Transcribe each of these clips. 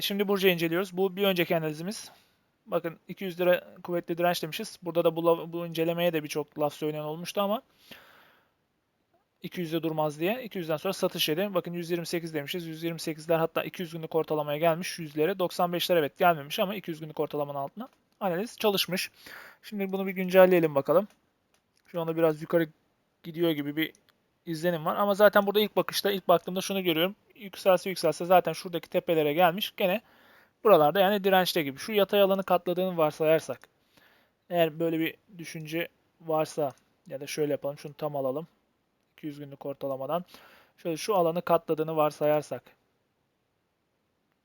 Evet şimdi Burcu'yu inceliyoruz. Bu bir önceki analizimiz. Bakın 200 lira kuvvetli direnç demişiz. Burada da bu, bu incelemeye de birçok laf söyleyen olmuştu ama 200'de durmaz diye. 200'den sonra satış yedi. Bakın 128 demişiz. 128'ler hatta 200 günlük ortalamaya gelmiş yüzlere. 95'ler evet gelmemiş ama 200 günlük ortalamanın altına. Analiz çalışmış. Şimdi bunu bir güncelleyelim bakalım. Şu anda biraz yukarı gidiyor gibi bir izlenim var. Ama zaten burada ilk bakışta, ilk baktığımda şunu görüyorum. Yükselse yükselse zaten şuradaki tepelere gelmiş. Gene buralarda yani dirençte gibi. Şu yatay alanı katladığını varsayarsak. Eğer böyle bir düşünce varsa ya da şöyle yapalım. Şunu tam alalım. 200 günlük ortalamadan. Şöyle şu alanı katladığını varsayarsak.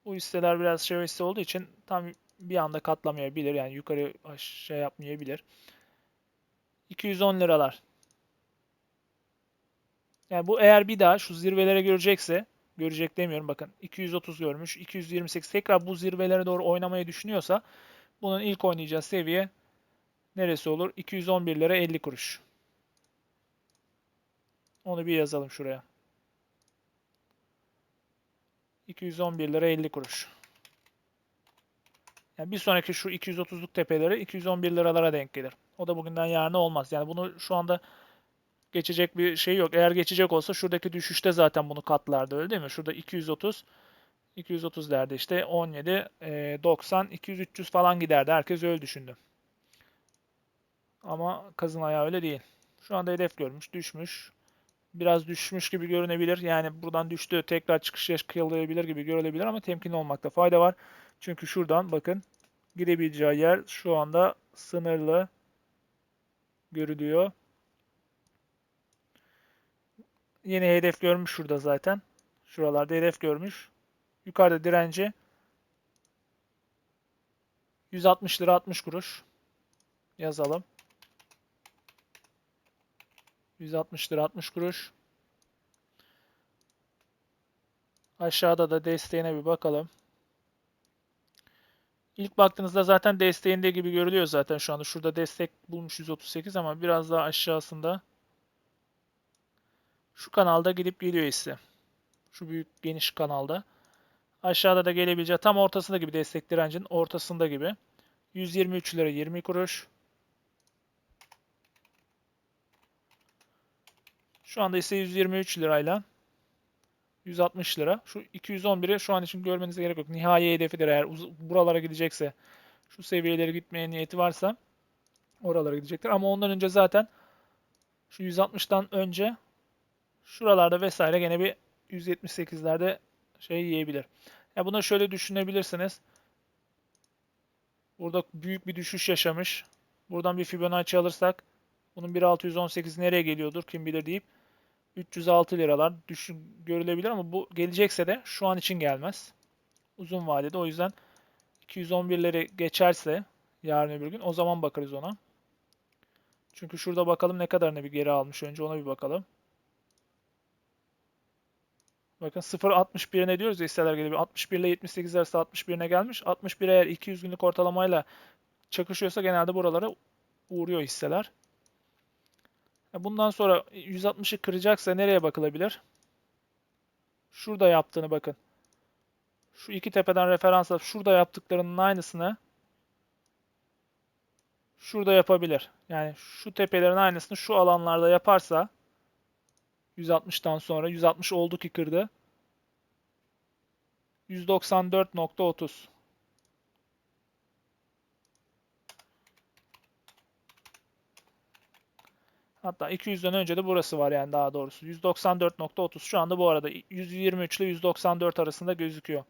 Bu hisseler biraz şey olduğu için tam bir anda katlamayabilir. Yani yukarı aşağı yapmayabilir. 210 liralar. Yani bu eğer bir daha şu zirvelere görecekse, görecek demiyorum bakın 230 görmüş, 228 tekrar bu zirvelere doğru oynamayı düşünüyorsa bunun ilk oynayacağı seviye neresi olur? 211 lira 50 kuruş. Onu bir yazalım şuraya. 211 lira 50 kuruş. Yani bir sonraki şu 230'luk tepeleri 211 liralara denk gelir. O da bugünden yarına olmaz. Yani bunu şu anda geçecek bir şey yok. Eğer geçecek olsa şuradaki düşüşte zaten bunu katlardı öyle değil mi? Şurada 230 230 derdi işte 17 e, 90 200 300 falan giderdi. Herkes öyle düşündü. Ama kazın ayağı öyle değil. Şu anda hedef görmüş, düşmüş. Biraz düşmüş gibi görünebilir. Yani buradan düştü, tekrar çıkış yakalayabilir gibi görülebilir ama temkinli olmakta fayda var. Çünkü şuradan bakın gidebileceği yer şu anda sınırlı görülüyor. Yeni hedef görmüş şurada zaten. Şuralarda hedef görmüş. Yukarıda direnci 160 lira 60 kuruş. Yazalım. 160 lira 60 kuruş. Aşağıda da desteğine bir bakalım. İlk baktığınızda zaten desteğinde gibi görülüyor zaten şu anda. Şurada destek bulmuş 138 ama biraz daha aşağısında şu kanalda gidip geliyor hisse. Şu büyük geniş kanalda. Aşağıda da gelebileceği tam ortasında gibi destek direncinin ortasında gibi. 123 lira 20 kuruş. Şu anda ise 123 lirayla 160 lira. Şu 211'i şu an için görmenize gerek yok. Nihai hedefidir eğer buralara gidecekse. Şu seviyelere gitmeye niyeti varsa oralara gidecektir. Ama ondan önce zaten şu 160'tan önce şuralarda vesaire gene bir 178'lerde şey yiyebilir. Ya buna şöyle düşünebilirsiniz. Burada büyük bir düşüş yaşamış. Buradan bir Fibonacci alırsak bunun 1.618 nereye geliyordur kim bilir deyip 306 liralar düşün görülebilir ama bu gelecekse de şu an için gelmez. Uzun vadede o yüzden 211'leri geçerse yarın öbür gün o zaman bakarız ona. Çünkü şurada bakalım ne kadarını bir geri almış önce ona bir bakalım. Bakın 0.61'e ne diyoruz ya hisseler geliyor. 61 ile 78 arası 61'ine gelmiş. 61 eğer 200 günlük ortalamayla çakışıyorsa genelde buralara uğruyor hisseler. Bundan sonra 160'ı kıracaksa nereye bakılabilir? Şurada yaptığını bakın. Şu iki tepeden referans alıp şurada yaptıklarının aynısını şurada yapabilir. Yani şu tepelerin aynısını şu alanlarda yaparsa 160'tan sonra 160 oldu ki kırdı. 194.30 Hatta 200'den önce de burası var yani daha doğrusu. 194.30 şu anda bu arada 123 ile 194 arasında gözüküyor.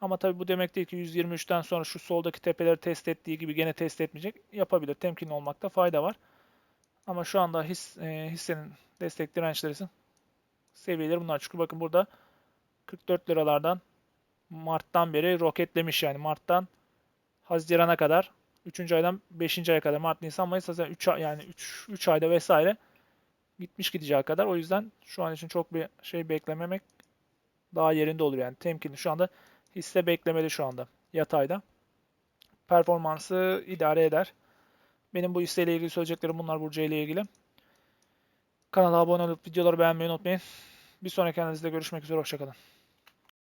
Ama tabii bu demek değil ki 123'ten sonra şu soldaki tepeleri test ettiği gibi gene test etmeyecek. Yapabilir. Temkinli olmakta fayda var. Ama şu anda his, e, hissenin destek dirençleri seviyeleri bunlar. Çünkü bakın burada 44 liralardan Mart'tan beri roketlemiş yani. Mart'tan Haziran'a kadar 3. aydan 5. aya kadar Mart, Nisan, Mayıs, Haziran 3 yani 3 3 ayda vesaire gitmiş gideceği kadar. O yüzden şu an için çok bir şey beklememek daha yerinde olur yani. Temkinli şu anda hisse beklemeli şu anda yatayda. Performansı idare eder. Benim bu hisseyle ilgili söyleyeceklerim bunlar Burcu ile ilgili. Kanala abone olup videoları beğenmeyi unutmayın. Bir sonraki analizde görüşmek üzere. Hoşçakalın.